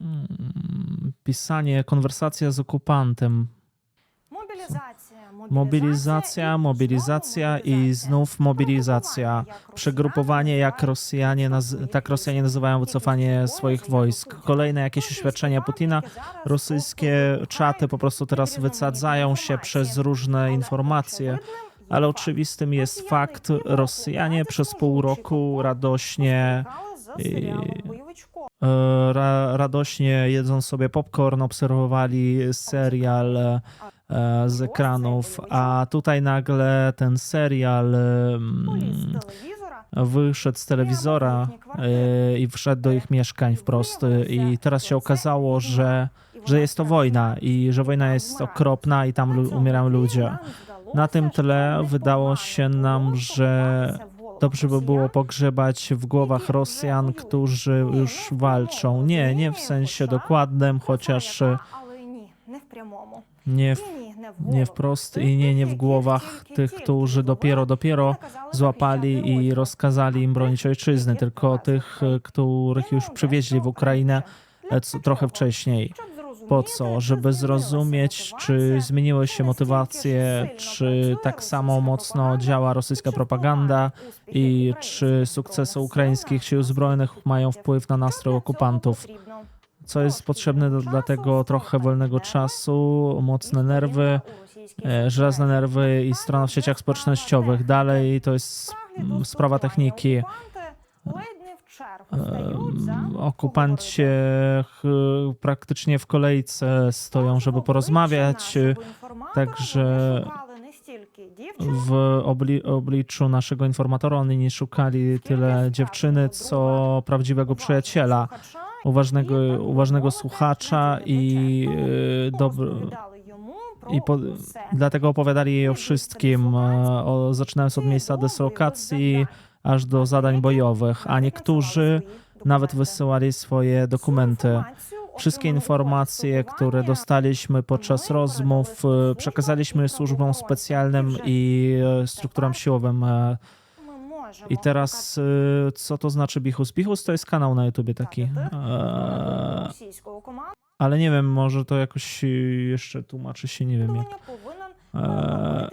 mm, pisanie, konwersacja z okupantem. Mobilizacja, Mobilizacja, mobilizacja i znów mobilizacja. Przegrupowanie, jak Rosjanie, naz- tak Rosjanie nazywają wycofanie swoich wojsk. Kolejne jakieś oświadczenia Putina. Rosyjskie czaty po prostu teraz wysadzają się przez różne informacje. Ale oczywistym jest fakt, Rosjanie przez pół roku radośnie ra, radośnie jedząc sobie popcorn, obserwowali serial e, z ekranów, a tutaj nagle ten serial wyszedł z telewizora e, i wszedł do ich mieszkań wprost e, i teraz się okazało, że, że jest to wojna i że wojna jest okropna i tam umierają ludzie. Na tym tle wydało się nam, że Dobrze by było pogrzebać w głowach Rosjan, którzy już walczą. Nie, nie w sensie dokładnym, chociaż e, nie, w, nie wprost i nie, nie w głowach tych, którzy dopiero, dopiero złapali i rozkazali im bronić ojczyzny, tylko tych, e, których już przywieźli w Ukrainę e, trochę wcześniej. Po co? Żeby zrozumieć, czy zmieniły się motywacje, czy tak samo mocno działa rosyjska propaganda i czy sukcesy ukraińskich sił zbrojnych mają wpływ na nastrój okupantów. Co jest potrzebne dla tego trochę wolnego czasu, mocne nerwy, e, żelazne nerwy i strona w sieciach społecznościowych. Dalej to jest mm, sprawa techniki. Em, Okupanci praktycznie w kolejce stoją, żeby porozmawiać. Także W obli- obliczu naszego informatora oni nie szukali tyle dziewczyny, co prawdziwego przyjaciela, uważnego, uważnego słuchacza i e. I po, dlatego opowiadali jej o wszystkim, e, o, zaczynając od miejsca dyslokacji aż do zadań bojowych, a niektórzy nawet wysyłali swoje dokumenty. Wszystkie informacje, które dostaliśmy podczas rozmów, e, przekazaliśmy służbom specjalnym i e, strukturom siłowym. e, I teraz, co to znaczy Bichus? Bichus to jest kanał na YouTubie taki. Ale nie wiem, może to jakoś jeszcze tłumaczy się, nie wiem jak. E,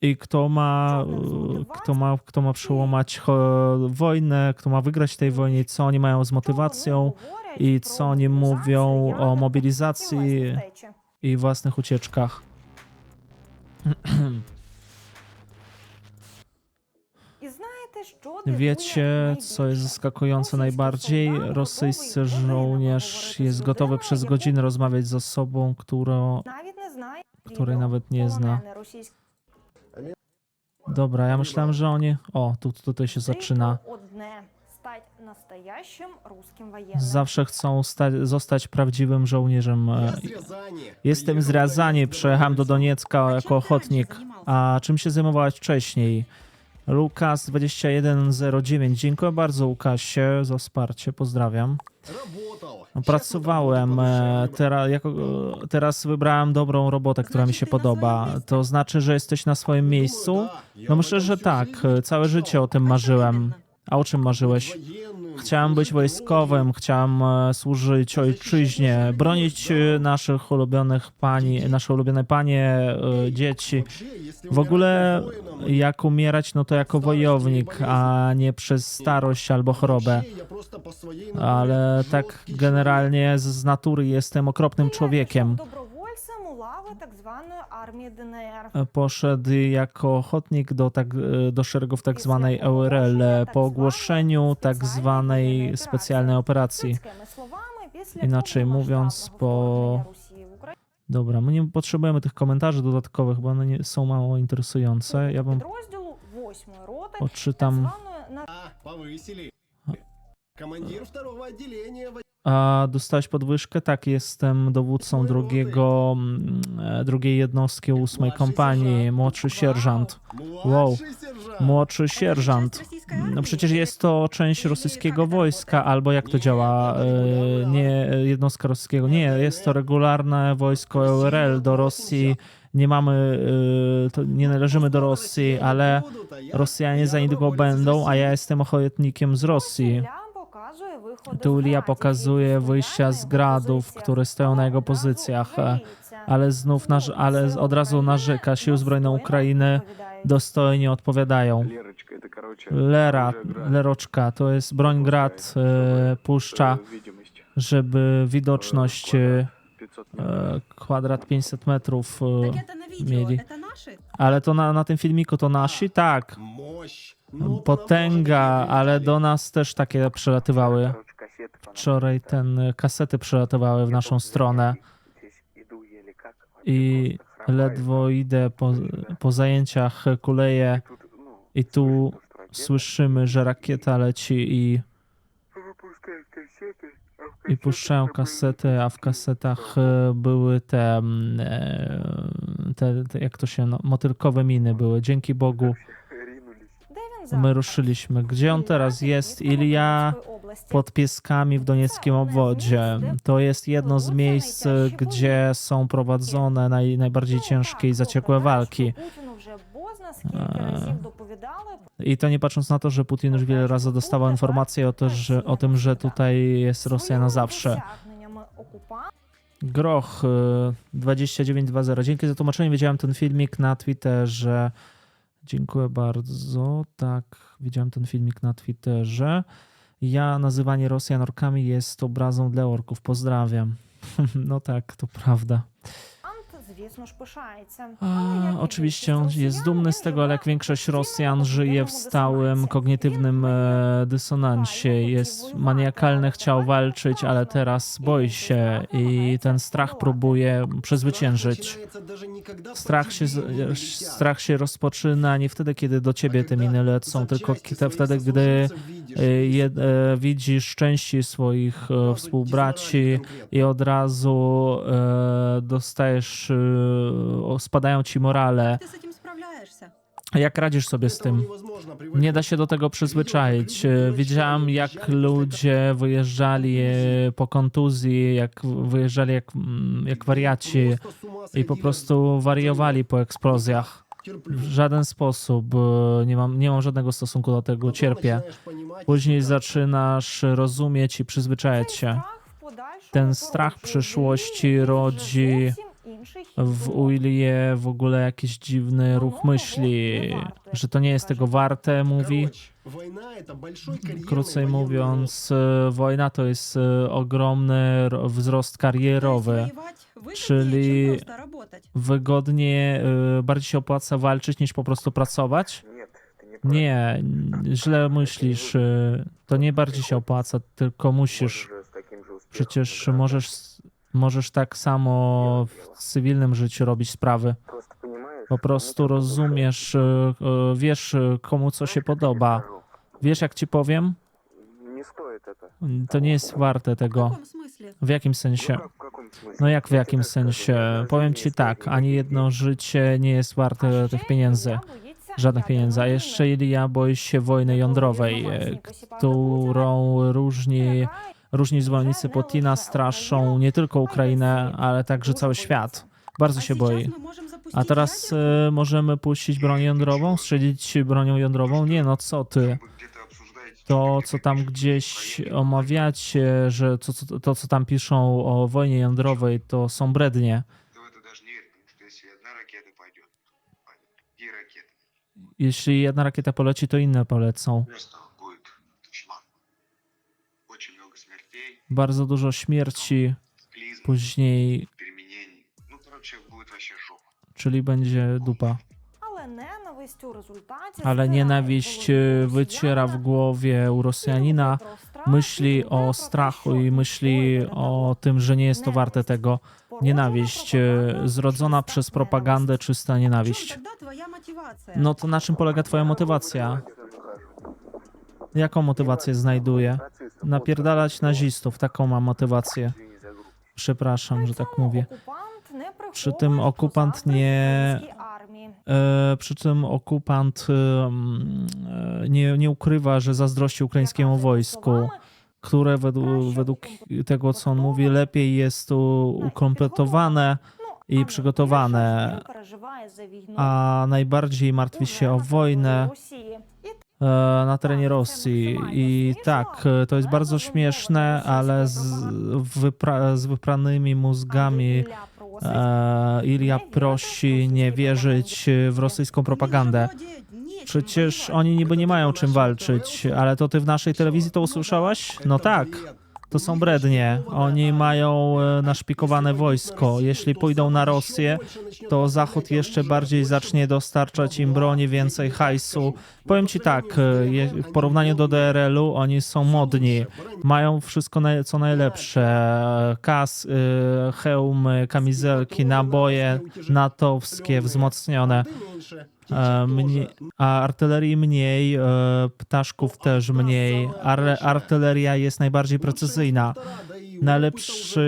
I kto ma, e, kto ma, kto ma przełamać wojnę, kto ma wygrać tej wojnie, co oni mają z motywacją i co oni mówią o mobilizacji i własnych ucieczkach. Wiecie, co jest zaskakujące najbardziej? Rosyjski żołnierz jest gotowy przez godzinę rozmawiać z osobą, którą, której nawet nie zna. Dobra, ja myślałem, że oni. O, tu, tutaj się zaczyna. Zawsze chcą sta- zostać prawdziwym żołnierzem. E, Jestem z Riazani, przyjechałem do Doniecka jako ochotnik. A czym się zajmowałeś wcześniej? Lukas 2109. Dziękuję bardzo Łukasie za wsparcie. Pozdrawiam. Pracowałem, e, teraz, jako, e, teraz wybrałem dobrą robotę, która mi się podoba. To znaczy, że jesteś na swoim miejscu? No myślę, że tak. Całe życie o tym marzyłem. A o czym marzyłeś? Chciałem być wojskowym, chciałem e, służyć ojczyźnie, bronić e, naszych ulubionych pani, nasze ulubione panie, e, dzieci. W ogóle jak umierać, no to jako wojownik, a nie przez starość albo chorobę. Ale tak generalnie z, z natury jestem okropnym człowiekiem. E, poszedł jako ochotnik do, tak, e, do szeregów tak zwanej EURL po ogłoszeniu tak zwanej specjalnej operacji. Inaczej mówiąc, po. Dobra, my nie potrzebujemy tych komentarzy dodatkowych, bo one nie, są mało interesujące. Ja bym odczytam. A dostałeś podwyżkę? Tak, jestem dowódcą drugiego, mm, e, drugiej jednostki ósmej kompanii, młodszy sierżant. Wow, młodszy sierżant. No przecież jest to część rosyjskiego wojska, albo jak to działa? E, nie, jednostka rosyjskiego. Nie, jest to regularne wojsko URL do Rosji nie mamy, e, nie należymy do Rosji, ale Rosjanie za niedługo będą, a ja jestem ochotnikiem z Rosji. Tu Lia pokazuje wyjścia z gradów, które stoją na jego pozycjach, ale znów ale od razu narzeka. Siły zbrojne Ukrainy dostojnie odpowiadają. Lera, Leroczka, to jest broń grad e, puszcza, żeby widoczność e, kwadrat 500 metrów e, mieli. Ale to na, na tym filmiku to nasi? Tak. Potęga, ale do nas też takie przelatywały wczoraj ten e, kasety przelatowały w naszą stronę i ledwo idę po, po zajęciach, e, kuleję i tu słyszymy, że rakieta leci i i puszczają kasety, a w kasetach e, były te, mm, te, te jak to się, no, motylkowe miny były. Dzięki Bogu my ruszyliśmy. Gdzie on teraz jest? Ilia pod Pieskami w Donieckim obwodzie. To jest jedno z miejsc, gdzie są prowadzone naj, najbardziej ciężkie i zaciekłe walki. Eee. I to nie patrząc na to, że Putin już wiele razy dostawał informacje o, to, że, o tym, że tutaj jest Rosja na zawsze. Groch y, 2920. Dzięki za tłumaczenie. Widziałem ten filmik na Twitterze. Dziękuję bardzo. Tak, widziałem ten filmik na Twitterze. Ja, nazywanie Rosjan orkami jest obrazą dla orków. Pozdrawiam. No tak, to prawda. Oczywiście jest dumny z tego, ale jak większość Rosjan żyje w stałym kognitywnym e, dysonansie. Jest maniakalny, chciał walczyć, ale teraz boi się i ten strach próbuje przezwyciężyć. Strach e, się, strach się rozpoczyna nie wtedy, kiedy do ciebie te miny lecą, tylko wtedy, gdy e, je, widzisz części swoich współbraci i od razu dostajesz spadają ci morale. Jak radzisz sobie z tym? Nie da się do tego przyzwyczaić. Widziałam, jak ludzie wyjeżdżali e, po kontuzji, jak wyjeżdżali jak, mm, jak wariaci i po prostu wariowali po eksplozjach. W żaden sposób e, nie mam, nie mam żadnego stosunku do tego, cierpię. Później zaczynasz rozumieć i przyzwyczajać się. Ten strach przyszłości rodzi w Uilie w ogóle jakiś dziwny ruch myśli, że to nie jest tego warte, mówi. Krócej mówiąc, wojna to jest e, e, ogromny wzrost karierowy, czyli wygodnie e, bardziej się opłaca walczyć niż po prostu pracować. Nie, źle myślisz. To nie bardziej się opłaca, tylko musisz. Przecież możesz Możesz tak samo w cywilnym życiu robić sprawy. Po prostu rozumiesz, e, e, wiesz e, komu co się podoba. Wiesz, jak ci powiem? To nie jest warte tego. W jakim sensie? No jak w jakim sensie? Powiem ci tak, ani jedno życie nie jest warte tych pieniędzy. Żadnych pieniędzy. A jeszcze Ilia boi się wojny jądrowej, którą różni Różni zwolennicy Putina straszą nie tylko Ukrainę, ale także cały świat. Bardzo się boi. A teraz y, możemy puścić broń jądrową, strzelić bronią jądrową? Nie, no co ty? To, co tam gdzieś omawiacie, że to, to, co tam piszą o wojnie jądrowej, to są brednie. Jeśli jedna rakieta poleci, to inne polecą. bardzo dużo śmierci, później. Czyli będzie dupa. Ale nienawiść e, wyciera w głowie u Rosjanina, myśli o strachu i myśli o tym, że nie jest to warte tego. Nienawiść e, zrodzona przez propagandę, czysta nienawiść. No to na czym polega Twoja motywacja? Jaką motywację znajduje? napierdalać nazistów. Taką mam motywację. Przepraszam, że tak mówię. Przy tym okupant nie. E, przy czym okupant e, mm, e, nie, nie ukrywa, że zazdrości ukraińskiemu wojsku, które według, według tego, co on mówi, lepiej jest ukompletowane i przygotowane, a najbardziej martwi się o wojnę na terenie Rosji. I tak, e, to jest bardzo śmieszne, ale z, wypra, z wypranymi mózgami e, Ilia prosi nie wierzyć w rosyjską propagandę. Przecież oni niby nie mają czym walczyć, ale to ty w naszej telewizji to usłyszałaś? No tak. To są brednie. Oni mają e, naszpikowane wojsko. Jeśli pójdą na Rosję, to Zachód jeszcze bardziej zacznie dostarczać im broni, więcej hajsu. Powiem ci tak, e, w porównaniu do DRL-u oni są modni. Mają wszystko co najlepsze. Kas, e, hełmy, kamizelki, naboje natowskie, wzmocnione. E, a artylerii mniej, e, ptaszków też mniej. Ar artyleria jest najbardziej precyzyjna. Najlepsi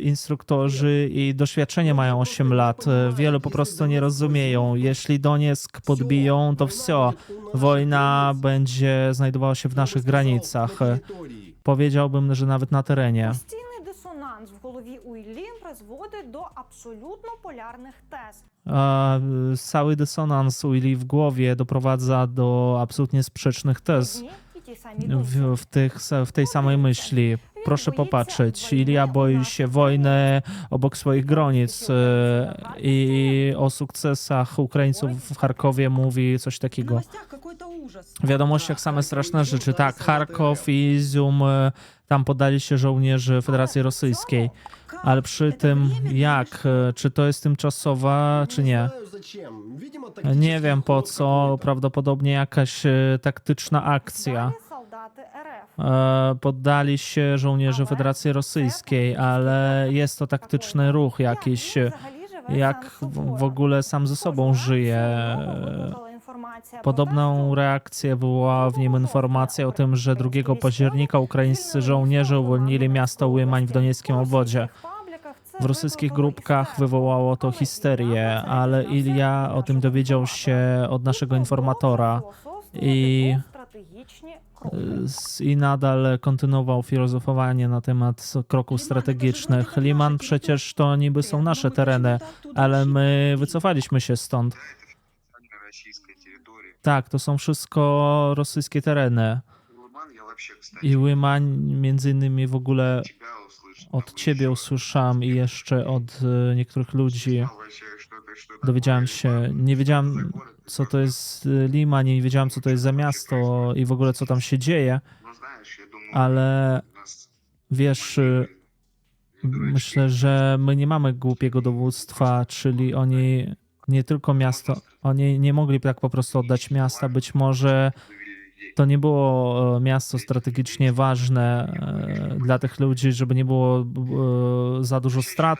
instruktorzy i doświadczenie mają 8 lat. E, wielu po prostu nie rozumieją. Jeśli Donieck podbiją, to wsio. Wojna będzie znajdowała się w naszych granicach. Powiedziałbym, że nawet na terenie Постійний дисонанс в голові у Іллі призводить до абсолютно полярних тез. A y, cały dysonans u Ili w głowie doprowadza do absolutnie sprzecznych tez Одні і ті самі думки. w, w, tych, w tej samej myśli. Proszę popatrzeć, Ilia boi się wojny obok swoich granic y, i o sukcesach Ukraińców w Charkowie mówi coś W takiego. W wiadomościach same straszne rzeczy, tak, Charkow i Izum, e, tam podali się żołnierze Federacji Rosyjskiej, ale przy tym jak, e, czy to jest tymczasowa, czy nie? Nie wiem po co, prawdopodobnie jakaś e, taktyczna akcja. Poddali się żołnierze Federacji Rosyjskiej, ale jest to taktyczny ruch jakiś, jak w ogóle sam ze sobą żyje. Podobną reakcję wywołała w nim informacja o tym, że 2 października ukraińscy żołnierze uwolnili miasto Łymań w donieckim obwodzie. W rosyjskich grupkach wywołało to histerię, ale Ilia o tym dowiedział się od naszego informatora i, i nadal kontynuował filozofowanie na temat kroków strategicznych. Liman przecież to niby są nasze tereny, ale my wycofaliśmy się stąd. Tak, to są wszystko rosyjskie tereny. I Łymań między innymi w ogóle od ciebie usłyszałem i jeszcze od e, niektórych ludzi dowiedziałem się, nie wiedziałem co to jest e, Lima, nie wiedziałem co to jest za miasto i w ogóle co tam się dzieje, ale wiesz, e, myślę, że my nie mamy głupiego dowództwa, czyli oni nie tylko miasto, oni nie mogli tak po prostu oddać miasta, być może to nie było e, miasto strategicznie ważne e, dla tych ludzi, żeby nie było e, za dużo strat.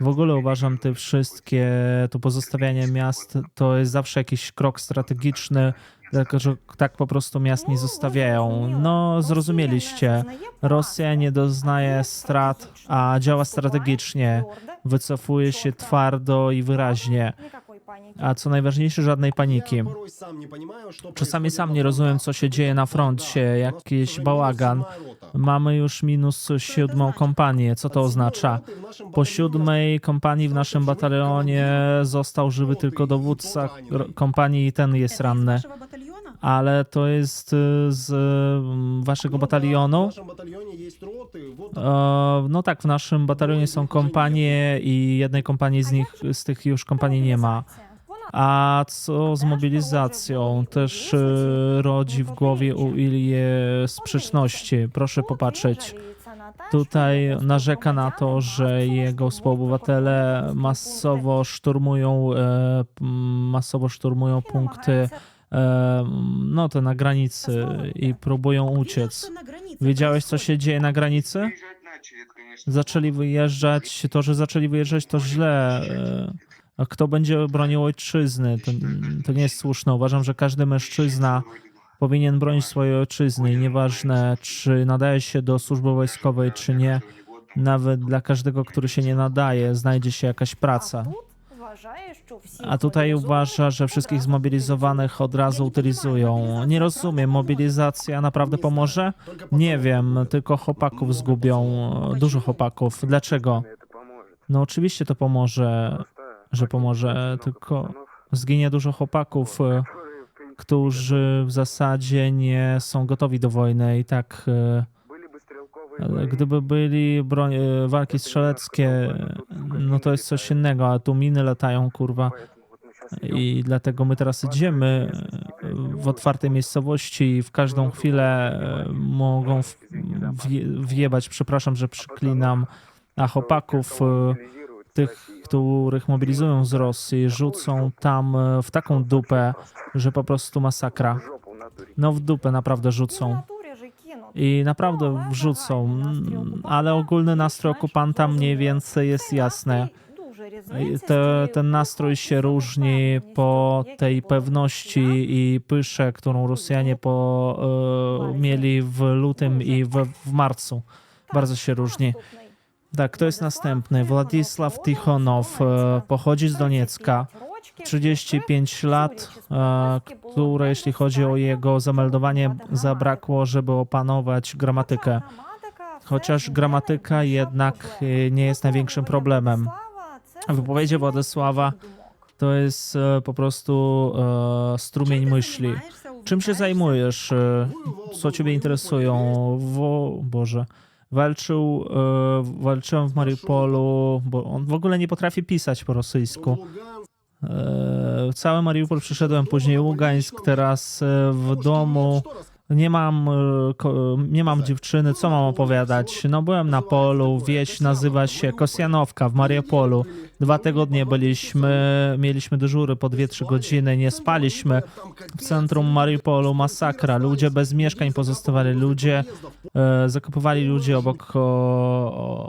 W ogóle uważam te wszystkie, to pozostawianie miast to jest zawsze jakiś krok strategiczny, tylko że tak po prostu miast nie zostawiają. No, zrozumieliście. Rosja nie doznaje strat, a działa strategicznie. Wycofuje się twardo i wyraźnie. A co najważniejsze, żadnej paniki. Czasami sam nie rozumiem, co się dzieje na froncie, jakiś bałagan. Mamy już minus siódmą kompanię. Co to oznacza? Po siódmej kompanii w naszym batalionie został żywy tylko dowódca kompanii i ten jest ranny ale to jest y, z mm, waszego batalionu. E, no tak, w naszym batalionie są kompanie i jednej kompanii z nich, z tych już kompanii nie ma. A co z mobilizacją? Też y, rodzi w głowie u Ilie sprzeczności. Proszę popatrzeć. Tutaj narzeka na to, że jego współobywatele masowo szturmują, e, masowo szturmują punkty no to na granicy i próbują uciec. Wiedziałeś, co się dzieje na granicy? Zaczęli wyjeżdżać, to, że zaczęli wyjeżdżać, to źle. E, a kto będzie bronił ojczyzny? To, to nie jest słuszne. Uważam, że każdy mężczyzna powinien bronić swojej ojczyzny i nieważne, czy nadaje się do służby wojskowej, czy nie, nawet dla każdego, który się nie nadaje, znajdzie się jakaś praca. A tutaj uważa, że wszystkich zmobilizowanych od razu utylizują. Nie rozumiem, mobilizacja naprawdę pomoże? Nie wiem, tylko chłopaków zgubią, dużo chłopaków. Dlaczego? No oczywiście to pomoże, że pomoże, tylko zginie dużo chłopaków, którzy w zasadzie nie są gotowi do wojny i tak e, Gdyby byli broń, e, walki strzeleckie, no to jest coś innego, a tu miny latają, kurwa. I dlatego my teraz idziemy e, w otwartej miejscowości i w każdą chwilę e, mogą wjebać, przepraszam, że przyklinam, a chłopaków, tych, których mobilizują z Rosji, rzucą tam w taką dupę, że po prostu masakra. No w dupę naprawdę rzucą. I naprawdę wrzucą, ale ogólny nastrój okupanta mniej więcej jest jasny. Te, ten nastrój się różni po tej pewności i pysze, którą Rosjanie po, e, mieli w lutym i w, w marcu. Bardzo się różni. Tak, kto jest następny? Władysław Tichonow e, pochodzi z Doniecka. 35 lat, e, które jeśli chodzi o jego zameldowanie zabrakło, żeby opanować gramatykę. Chociaż gramatyka jednak e, nie jest największym problemem. Wypowiedzi Władysława To jest e, po prostu strumień myśli. Czym się zajmujesz? Co ciebie interesują? Wo, Boże. Walczył, walczyłem w Mariupolu, bo on w ogóle nie potrafi pisać po rosyjsku. E, Cały Mariupol przyszedłem, później Ługańsk, teraz e, w domu. Nie mam, e, nie mam dziewczyny, co mam opowiadać? No byłem na polu, wieś nazywa się Kosjanowka w Mariupolu. Dwa tygodnie byliśmy, mieliśmy dyżury po 2-3 godziny, nie spaliśmy. W centrum Mariupolu masakra, ludzie bez mieszkań pozostawali, ludzie e, zakopywali ludzi obok,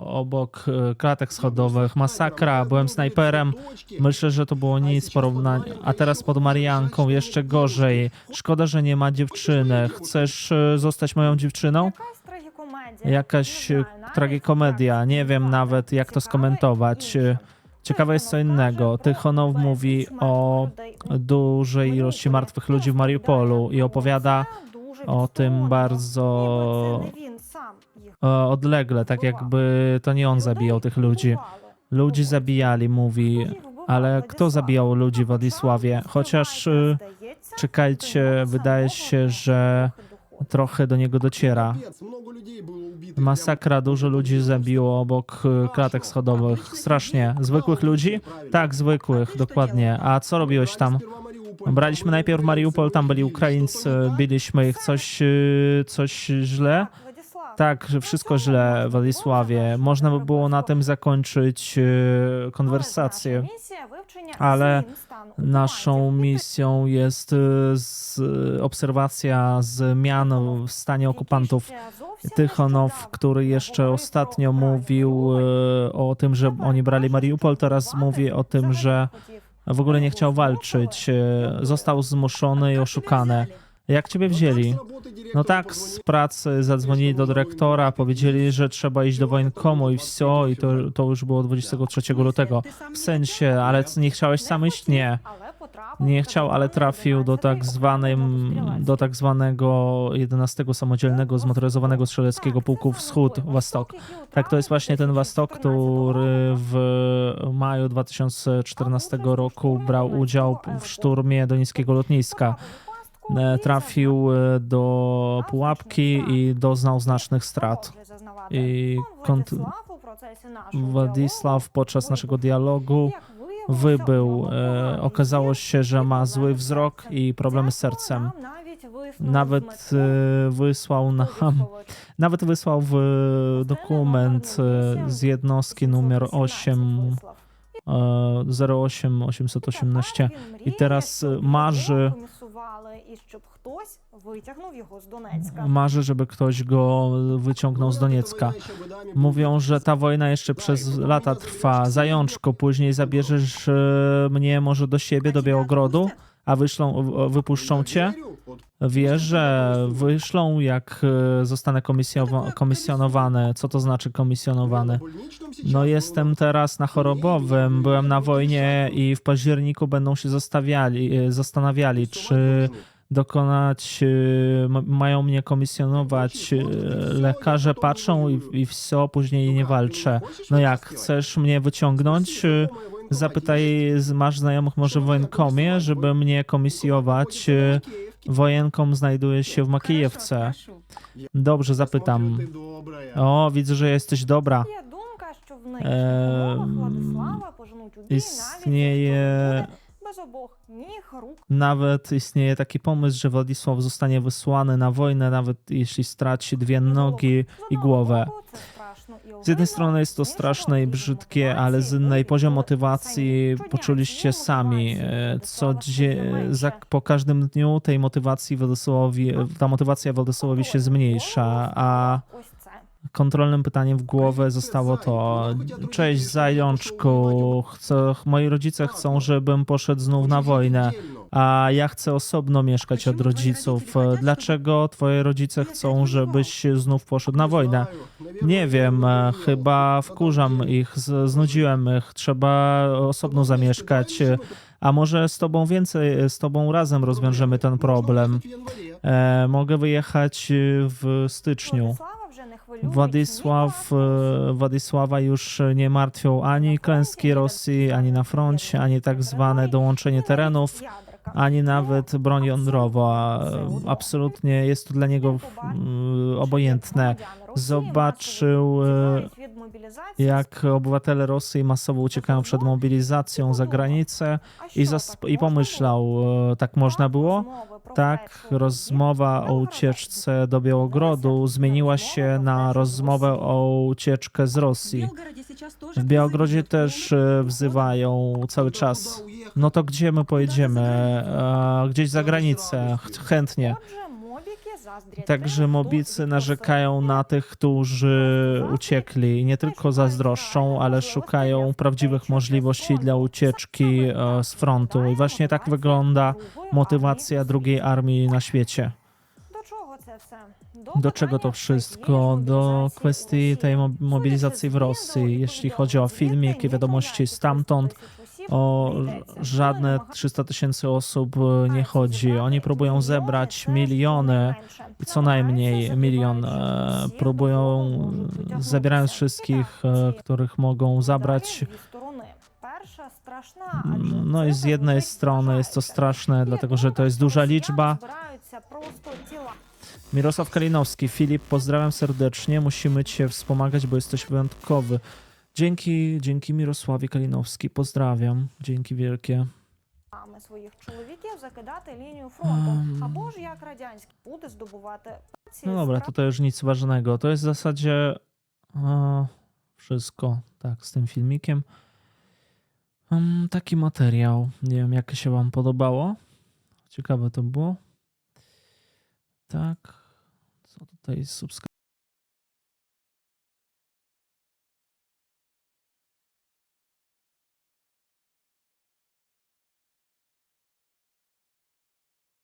obok e, klatek schodowych, masakra, byłem snajperem, myślę, że to było nic porównania, a teraz pod Marianką jeszcze gorzej, szkoda, że nie ma dziewczyny, chcesz e, zostać moją dziewczyną? Jakaś e, tragikomedia, nie wiem nawet jak to skomentować. E, Ciekawe jest co innego. Tychonow mówi o dużej ilości martwych ludzi w Mariupolu i opowiada o tym bardzo odlegle, tak jakby to nie on zabijał tych ludzi. Ludzi zabijali, mówi, ale kto zabijał ludzi w Władysławie? Chociaż czekajcie, wydaje się, że trochę do niego dociera. Masakra, dużo ludzi zabiło obok e, klatek schodowych. Strasznie. Zwykłych ludzi? Tak, zwykłych, dokładnie. A co robiłeś tam? Braliśmy najpierw Mariupol, tam byli Ukraińcy, biliśmy ich. Coś, e, coś źle? Tak, wszystko źle Władysławie. Można by było na tym zakończyć e, konwersację. Ale Naszą misją jest e, z, obserwacja zmian w stanie okupantów. Tychonow, który jeszcze ostatnio mówił e, o tym, że oni brali Mariupol, teraz mówi o tym, że w ogóle nie chciał walczyć. e, Został zmuszony i oszukany. Jak ciebie wzięli? No tak, z pracy zadzwonili do dyrektora, powiedzieli, że trzeba iść do wojenkomu i wsio, i to, to już było 23 lutego. W sensie, ale nie chciałeś sam iść? Nie. Nie chciał, ale trafił do tak zwanym, do tak zwanego 11 samodzielnego zmotoryzowanego strzeleckiego pułku Wschód, Wastok. Tak, to jest właśnie ten Wastok, który w maju 2014 roku brał udział w szturmie do niskiego lotniska. E, Trafił e, do pułapki i doznał znacznych strat. I kont- Władysław podczas naszego dialogu wybył. E, okazało się, że ma zły wzrok i problemy z sercem. Nawet wysłał nam, nawet wysłał dokument z jednostki numer 8 e, 08 818 i teraz marzy, marzy, żeby ktoś go wyciągnął z Doniecka. Mówią, że ta wojna jeszcze przez lata trwa. Zajączko, później zabierzesz e, mnie może do siebie, do Białogrodu, a wyszlą, w- wypuszczą cię? Wierzę, wyszlą jak e, zostanę komisjonowany. Co to znaczy komisjonowany? No jestem teraz na chorobowym, byłem na wojnie i w październiku będą się zostawiali, e, zastanawiali, czy dokonać, e, ma- mają mnie komisjonować. Lekarze patrzą i, i wsio, później nie walczę. No jak, chcesz mnie wyciągnąć? Zapytaj, masz znajomych może w wojenkomie, żeby mnie komisjować. Wojenkom znajduje się w Makijewce. Dobrze, zapytam. O, widzę, że jesteś dobra. E, istnieje nawet istnieje taki pomysł, że Władysław zostanie wysłany na wojnę, nawet jeśli straci dwie nogi i głowę. Z jednej strony jest to straszne i brzydkie, ale z innej poziom motywacji poczuliście sami. E, co dzie, za, po każdym dniu tej motywacji Władysławowi, ta motywacja Władysławowi się zmniejsza, a kontrolnym pytaniem w głowę zostało to Cześć zajączku, chcę, moi rodzice chcą, żebym poszedł znów na wojnę, a ja chcę osobno mieszkać od rodziców. Dlaczego twoje rodzice chcą, żebyś znów poszedł na wojnę? Nie wiem, e, chyba wkurzam ich, znudziłem ich, trzeba osobno zamieszkać. A może z tobą więcej, z tobą razem rozwiążemy ten problem. E, mogę wyjechać w styczniu. Władysław, e, Władysława już e, nie martwią ani klęski Rosji, ani na froncie, ani tak zwane dołączenie terenów, ani nawet broń jądrowa. Absolutnie jest to dla niego obojętne zobaczył, e, e, jak obywatele Rosji masowo uciekają przed mobilizacją za granicę i, i pomyślał, e, tak można było? Tak, rozmowa o ucieczce do Białogrodu zmieniła się na rozmowę o ucieczkę z Rosji. W Białogrodzie też wzywają cały czas. No to gdzie my pojedziemy? Gdzieś za granicę, chętnie. Także mobicy narzekają na tych, którzy uciekli i nie tylko zazdroszczą, ale szukają prawdziwych możliwości dla ucieczki e, z frontu. I właśnie tak wygląda motywacja drugiej armii na świecie. Do czego to wszystko? Do kwestii tej mobilizacji w Rosji, jeśli chodzi o filmiki, wiadomości stamtąd o żadne 300 tysięcy osób e, nie chodzi. Oni próbują zebrać miliony, co najmniej milion. e, Próbują, zabierając wszystkich, e, których mogą zabrać. No i z jednej strony jest to straszne, dlatego że to jest duża liczba. Mirosław Kalinowski, Filip, pozdrawiam serdecznie. Musimy Cię wspomagać, bo jesteś wyjątkowy. Dzięki, dzięki Mirosławie Kalinowski, pozdrawiam. Dzięki wielkie. Саме своїх чоловіків закидати лінію фронту, Ем. або ж як радянські буде здобувати No dobra, tutaj już nic ważnego. To jest w zasadzie e, wszystko, tak, z tym filmikiem. Em, taki materiał. Nie wiem, jak się Wam podobało. Ciekawe to było. Tak. Co tutaj subskrypcja?